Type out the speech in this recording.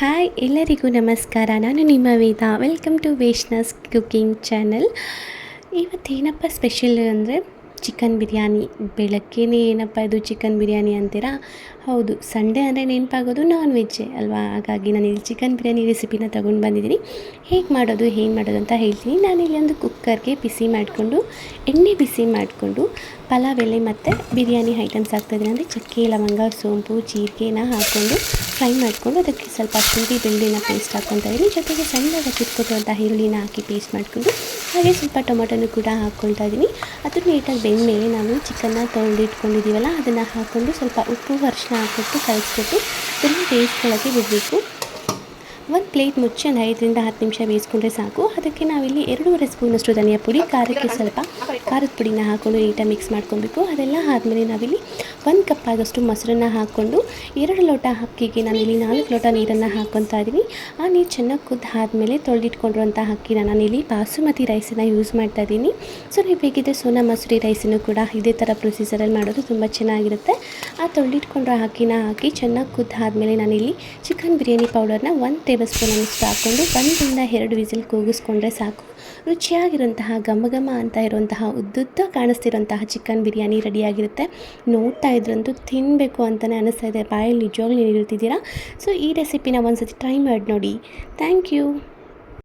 Hi ಎಲ್ಲರಿಗೂ ನಮಸ್ಕಾರ. ನಾನು ನಿಮ್ಮ ವೇದ. ವೆಲ್ಕಮ್ ಟು ವೇಷ್ನಸ್ ಕುಕ್ಕಿಂಗ್ ಚಾನಲ್ ಇವತ್ತೇನಪ್ಪ ಸ್ಪೆಷಲ್ ಅಂದರೆ ಚಿಕನ್ ಬಿರಿಯಾನಿ ಬೆಳಗ್ಗೆನೇ ಏನಪ್ಪ ಇದು ಚಿಕನ್ ಬಿರಿಯಾನಿ ಅಂತೀರಾ? ಹೌದು, ಸಂಡೇ ಅಂದರೆ ನೆನಪಾಗೋದು ನಾನ್ ವೆಜ್ಜೇ ಅಲ್ವಾ? ಹಾಗಾಗಿ ನಾನು ಇಲ್ಲಿ ಚಿಕನ್ ಬಿರಿಯಾನಿ ರೆಸಿಪಿನ ತೊಗೊಂಡು ಬಂದಿದ್ದೀನಿ. ಹೇಗೆ ಮಾಡೋದು ಹೇಗೆ ಮಾಡೋದು ಅಂತ ಹೇಳ್ತೀನಿ. ನಾನಿಲ್ಲಿ ಒಂದು ಕುಕ್ಕರ್ಗೆ ಬಿಸಿ ಮಾಡಿಕೊಂಡು, ಎಣ್ಣೆ ಬಿಸಿ ಮಾಡಿಕೊಂಡು, ಪಲಾವ್, ಎಲೆ ಮತ್ತು ಬಿರಿಯಾನಿ ಐಟಮ್ಸ್ ಹಾಕ್ತಾಯಿದ್ದೀನಿ ಅಂದರೆ ಚಕ್ಕೆ, ಲವಂಗ, ಸೋಂಪು, ಜೀರಿಗೆನ ಹಾಕ್ಕೊಂಡು ಫ್ರೈ ಮಾಡಿಕೊಂಡು ಅದಕ್ಕೆ ಸ್ವಲ್ಪ ಶುಂಠಿ ಬೆಳ್ಳಿನ ಪೇಸ್ಟ್ ಹಾಕ್ಕೊತಾ ಇದ್ದೀನಿ. ಜೊತೆಗೆ ಸಣ್ಣದಾಗಿ ಚಿಟ್ಕೊಟ್ಟಿರುವಂಥ ಈರುಳ್ಳಿನ ಹಾಕಿ ಪೇಸ್ಟ್ ಮಾಡಿಕೊಂಡು, ಹಾಗೆ ಸ್ವಲ್ಪ ಟೊಮೊಟೊನು ಕೂಡ ಹಾಕ್ಕೊಳ್ತಾ ಇದ್ದೀನಿ. ಅದು ನೀಟಾಗಿ ಬೆಂದಮೇಲೆ ನಾವು ಚಿಕನ್ನ ತೊಳೆದಿಟ್ಕೊಂಡಿದ್ದೀವಲ್ಲ ಅದನ್ನು ಹಾಕ್ಕೊಂಡು ಸ್ವಲ್ಪ ಉಪ್ಪು ಅರಿಶಿನ ಹಾಕ್ಬಿಟ್ಟು ಕಲಿಸ್ಬಿಟ್ಟು ಅದನ್ನು ಬೇಯಿಸ್ಕೊಳ್ಳೋಕ್ಕೆ ಬಿಡಬೇಕು. ಒಂದು ಪ್ಲೇಟ್ ಮುಚ್ಚಿ ಒಂದು ಐದರಿಂದ ಹತ್ತು ನಿಮಿಷ ಬೇಯಿಸ್ಕೊಂಡ್ರೆ ಸಾಕು. ಅದಕ್ಕೆ ನಾವಿಲ್ಲಿ ಎರಡೂವರೆ ಸ್ಪೂನಷ್ಟು ಧನಿಯಾ ಪುಡಿ, ಖಾರಕ್ಕೆ ಸ್ವಲ್ಪ ಖಾರದ ಪುಡಿನ ಹಾಕ್ಕೊಂಡು ನೀಟಾಗಿ ಮಿಕ್ಸ್ ಮಾಡ್ಕೊಬೇಕು. ಅದೆಲ್ಲ ಆದಮೇಲೆ ನಾವಿಲ್ಲಿ ಒಂದು ಕಪ್ ಮೊಸರನ್ನು ಹಾಕ್ಕೊಂಡು ಎರಡು ಲೋಟ ಅಕ್ಕಿಗೆ ನಾನಿಲ್ಲಿ ನಾಲ್ಕು ಲೋಟ ನೀರನ್ನು ಹಾಕ್ಕೊತಾ ಇದ್ದೀನಿ. ಆ ನೀರು ಚೆನ್ನಾಗಿ ಕುದ್ದು ಆದಮೇಲೆ ತೊಳೆದಿಟ್ಕೊಂಡಿರುವಂಥ ಅಕ್ಕಿನ ನಾನಿಲ್ಲಿ ಬಾಸುಮತಿ ರೈಸನ್ನು ಯೂಸ್ ಮಾಡ್ತಾ ಇದ್ದೀನಿ. ಸೊ, ನೀವು ಬೇಕಿದ್ದರೆ ಸೋನಾ ಮಸೂರಿ ರೈಸನ್ನು ಕೂಡ ಇದೇ ಥರ ಪ್ರೊಸೀಜರಲ್ಲಿ ಮಾಡೋದು ತುಂಬ ಚೆನ್ನಾಗಿರುತ್ತೆ. ಆ ತೊಳೆದಿಟ್ಕೊಂಡಿರೋ ಅಕ್ಕಿನ ಹಾಕಿ ಚೆನ್ನಾಗಿ ಕುದ್ದು ಆದಮೇಲೆ ನಾನಿಲ್ಲಿ ಚಿಕನ್ ಬಿರಿಯಾನಿ ಪೌಡರ್ನ ಒಂದು ಟೇಬಲ್ ಸ್ಪೂನ್ ಅನ್ನಿಸ್ತು ಹಾಕ್ಕೊಂಡು ಒಂದರಿಂದ ಎರಡು ವಿಸಿಲ್ ಕೂಗಿಸ್ಕೊಂಡ್ರೆ ಸಾಕು. ರುಚಿಯಾಗಿರುವಂತಹ ಘಮ ಘಮ ಅಂತ ಇರುವಂತಹ ಉದ್ದುದ್ದ ಕಾಣಿಸ್ತಿರುವಂತಹ ಚಿಕನ್ ಬಿರಿಯಾನಿ ರೆಡಿಯಾಗಿರುತ್ತೆ ನೋಡ್ತಾ ಇದ್ರಂತೂ ತಿನ್ನಬೇಕು ಅಂತಲೇ ಅನಿಸ್ತಾ ಇದೆ. ಬಾಯಲ್ಲಿ ನಿಜವಾಗ್ಲೂ ನೀರು ಇರ್ತಿದ್ದೀರಾ ಸೊ ಈ ರೆಸಿಪಿನ ಒಂದು ಸತಿ ಟ್ರೈ ಮಾಡಿ ನೋಡಿ. Thank you